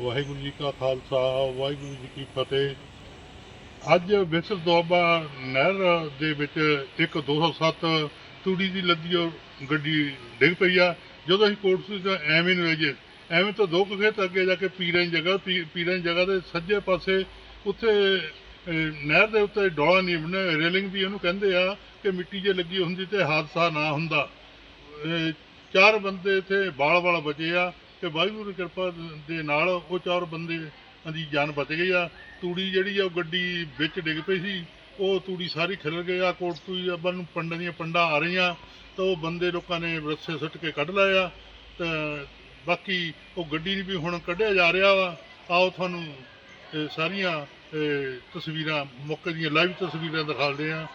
ਵਾਹਿਗੁਰੂ ਜੀ ਕਾ ਖਾਲਸਾ, ਵਾਹਿਗੁਰੂ ਜੀ ਕੀ ਫਤਿਹ। ਅੱਜ ਵਿਸਲ ਦੁਆਬਾ ਨਹਿਰ ਦੇ ਵਿੱਚ ਇੱਕ 207 ਤੂੜੀ ਦੀ ਲੱਦੀ ਉਹ ਗੱਡੀ ਡਿੱਗ ਪਈ ਆ। ਜਦੋਂ ਅਸੀਂ ਕੋਟਸੂ ਤੋਂ ਐਵੇਂ ਨੂੰ ਜੇ ਐਵੇਂ ਤਾਂ ਦੋ ਕੁ ਖੇਤ ਅੱਗੇ ਜਾ ਕੇ ਪੀਰਾਂ ਦੀ ਜਗ੍ਹਾ, ਪੀ- ਪੀਰਾਂ ਦੀ ਜਗ੍ਹਾ ਦੇ ਸੱਜੇ ਪਾਸੇ ਉੱਥੇ ਨਹਿਰ ਦੇ ਉੱਤੇ ਡੋਲਾ ਨਹੀਂ ਬਣੇ ਰੇਲਿੰਗ ਵੀ ਉਹਨੂੰ ਕਹਿੰਦੇ ਆ ਕਿ ਮਿੱਟੀ ਜੇ ਲੱਗੀ ਹੁੰਦੀ ਤੇ ਹਾਦਸਾ ਨਾ ਹੁੰਦਾ। ਚਾਰ ਬੰਦੇ ਇੱਥੇ ਬਾਲ ਬਾਲ ਬਚੇ ਆ। ਤੇ ਵਾਹਿਗੁਰੂ ਦੀ ਕਿਰਪਾ ਦੇ ਨਾਲ ਉਹ ਚਾਰ ਬੰਦੇ ਦੀ ਜਾਨ ਬਚ ਗਈ ਆ। ਤੂੜੀ ਜਿਹੜੀ ਆ ਉਹ ਗੱਡੀ ਵਿੱਚ ਡਿੱਗ ਪਈ ਸੀ। ਉਹ ਤੂੜੀ ਸਾਰੀ ਖਿਲਰ ਗਈ ਆ। ਕੋਟ ਤੂੜੀ ਅੱਬਲ ਨੂੰ ਪੰਡਾਂ ਦੀਆਂ ਪੰਡਾਂ ਆ ਰਹੀਆਂ। ਤਾਂ ਉਹ ਬੰਦੇ ਲੋਕਾਂ ਨੇ ਰੱਸੇ ਸੁੱਟ ਕੇ ਕੱਢ ਲਏ ਆ। ਬਾਕੀ ਉਹ ਗੱਡੀ ਨੂੰ ਵੀ ਹੁਣ ਕੱਢਿਆ ਜਾ ਰਿਹਾ ਵਾ। ਆਓ ਤੁਹਾਨੂੰ ਸਾਰੀਆਂ ਤਸਵੀਰਾਂ, ਮੌਕੇ ਦੀਆਂ ਲਾਈਵ ਤਸਵੀਰਾਂ ਦਿਖਾਉਂਦੇ ਆ।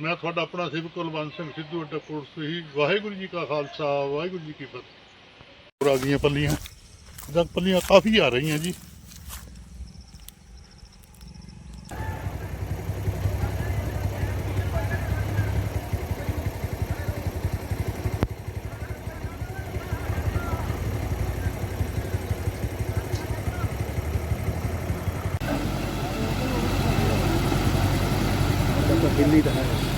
ਮੈਂ ਤੁਹਾਡਾ ਆਪਣਾ ਸੇਵਕ ਕੁਲਵੰਤ ਸਿੰਘ ਸਿੱਧੂ ਅੱਡਾ ਕੋਟ ਸਹੀ ਵਾਹਿਗੁਰੂ ਜੀ ਕਾ ਖਾਲਸਾ, ਵਾਹਿਗੁਰੂ ਜੀ ਕੀ ਫਤਿਹ। ਹੋਰ ਆ ਗਈਆਂ ਪੱਲੀਆਂ। ਜਦ ਪੱਲੀਆਂ ਕਾਫੀ ਆ ਰਹੀਆਂ ਜੀ। ਦਿੱਲੀ ਦਾ ਹੈ।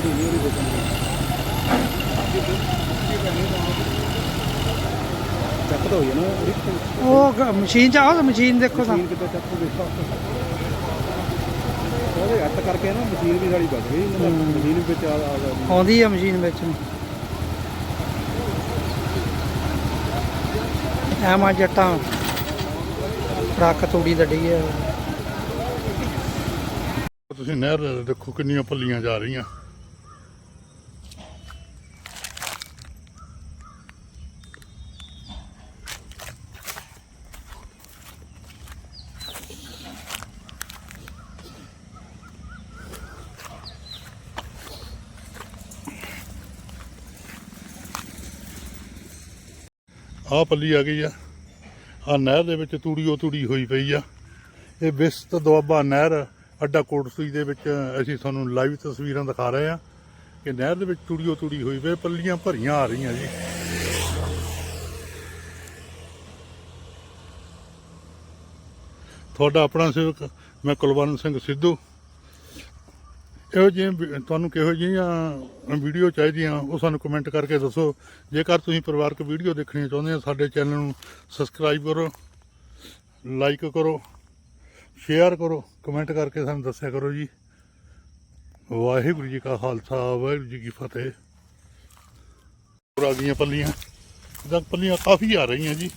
ਨਹੀਂ ਉਹਦੀ ਚੱਕ ਤਾਂ ਹੋਈ ਨਾ ਉਹ ਮਸ਼ੀਨ ਚ ਆਓ ਮਸ਼ੀਨ ਦੇਖੋ ਤਾਂ। ਮਸ਼ੀਨ ਕਿਤੇ ਚੱਕ ਹੋ ਗਈ ਉਹਦੇ ਹੱਥ ਕਰਕੇ ਨਾ ਮਸ਼ੀਨ ਵੀ ਸਾਡੀ ਬਚ ਗਈ ਮਸ਼ੀਨ ਵਿੱਚ ਆ ਆ ਗਈ ਆਉਂਦੀ ਆ ਮਸ਼ੀਨ ਵਿੱਚ। ਨੂੰ ਐਮਾ ਜੱਟਾਂ। ਟਰੱਕ ਤੂੜੀ ਦਾ ਡਿੱਗਿਆ ਤੁਸੀਂ ਨਹਿਰ ਦੇਖੋ ਕਿੰਨੀਆਂ ਪੱਲੀਆਂ ਜਾ ਰਹੀਆਂ। ਆਹ ਪੱਲੀ ਆ ਗਈ ਆ। ਆ ਨਹਿਰ ਦੇ ਵਿੱਚ ਤੂੜੀ ਉਹ ਤੂੜੀ ਹੋਈ ਪਈ ਆ। ਇਹ ਵਿਸ਼ਤ ਦੁਆਬਾ ਨਹਿਰ ਅੱਡਾ ਕੋਟਸੀ ਦੇ ਵਿੱਚ ਅਸੀਂ ਤੁਹਾਨੂੰ ਲਾਈਵ ਤਸਵੀਰਾਂ ਦਿਖਾ ਰਹੇ ਹਾਂ ਕਿ ਨਹਿਰ ਦੇ ਵਿੱਚ ਤੂੜੀਓ ਤੂੜੀ ਹੋਈ ਪਈ ਪੱਲੀਆਂ ਭਰੀਆਂ ਆ ਰਹੀਆਂ ਜੀ। ਤੁਹਾਡਾ ਆਪਣਾ ਸੇਵਕ ਮੈਂ ਕੁਲਵੰਤ ਸਿੰਘ ਸਿੱਧੂ। ਇਹੋ ਜਿਹੇ ਵੀ- ਤੁਹਾਨੂੰ ਕਿਹੋ ਜਿਹੀਆਂ ਵੀਡੀਓ ਚਾਹੀਦੀਆਂ, ਉਹ ਸਾਨੂੰ ਕਮੈਂਟ ਕਰਕੇ ਦੱਸੋ। ਜੇਕਰ ਤੁਸੀਂ ਪਰਿਵਾਰਕ ਵੀਡੀਓ ਦੇਖਣੀ ਚਾਹੁੰਦੇ ਹੋ, ਸਾਡੇ ਚੈਨਲ ਨੂੰ ਸਬਸਕ੍ਰਾਈਬ ਕਰੋ ਲਾਈਕ ਕਰੋ ਸ਼ੇਅਰ ਕਰੋ ਕਮੈਂਟ ਕਰਕੇ ਸਾਨੂੰ ਦੱਸਿਆ ਕਰੋ ਜੀ। ਵਾਹਿਗੁਰੂ ਜੀ ਕਾ ਖਾਲਸਾ, ਵਾਹਿਗੁਰੂ ਜੀ ਕੀ ਫਤਿਹ। ਹੋਰ ਆ ਪੱਲੀਆਂ। ਜਦ ਪੱਲੀਆਂ ਕਾਫੀ ਆ ਰਹੀਆਂ ਜੀ।